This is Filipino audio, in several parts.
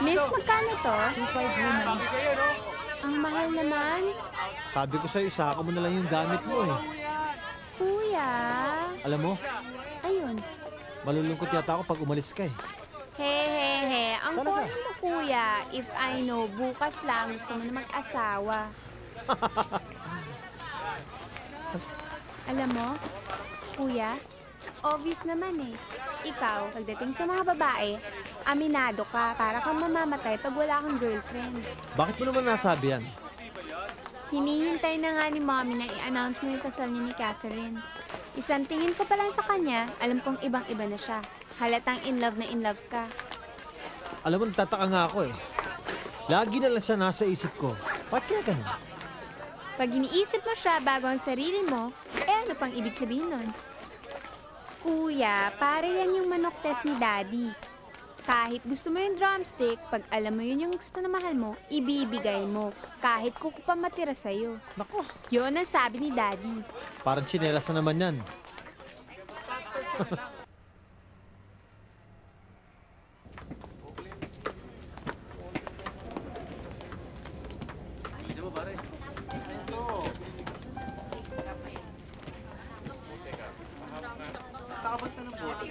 Miss, magkano to? 2.5 yun ah. Ang mahal naman. Sabi ko sa'yo, isaka mo na lang yung gamit mo eh. Kuya. Alam mo, Ayun. malulungkot yata ako pag umalis ka eh. He, he, he. Ang Talaga? corny mo, kuya. If I know, bukas lang gusto mo na mag-asawa. Alam mo, kuya, obvious naman eh. Ikaw, pagdating sa mga babae, aminado ka para kang mamamatay pag wala kang girlfriend. Bakit mo naman nasabi yan? Hinihintay na nga ni mommy na i-announce mo yung kasal niya ni Catherine. Isang tingin ko pa lang sa kanya, alam kong ibang-iba na siya. Halatang in love na in love ka. Alam mo, nagtataka nga ako eh. Lagi na lang siya nasa isip ko. Bakit kaya ganun? Pag iniisip mo siya bago ang sarili mo, eh ano pang ibig sabihin nun? Kuya, para yan yung manok test ni Daddy. Kahit gusto mo yung drumstick, pag alam mo yun yung gusto na mahal mo, ibibigay mo. Kahit kuko pa matira sa'yo. Nako, Yun ang sabi ni Daddy. parang tsinelas na naman yan. Dito mo pare.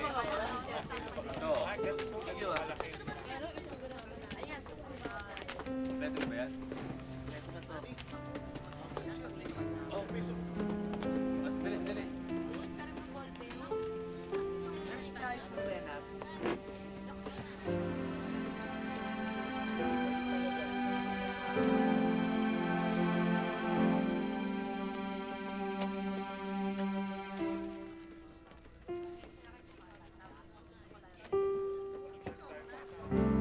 Ito. Ito. Kompleto ba yan? Kompleto na to. Oh, piso. Mas dali, dali. Mas dali, dali. you.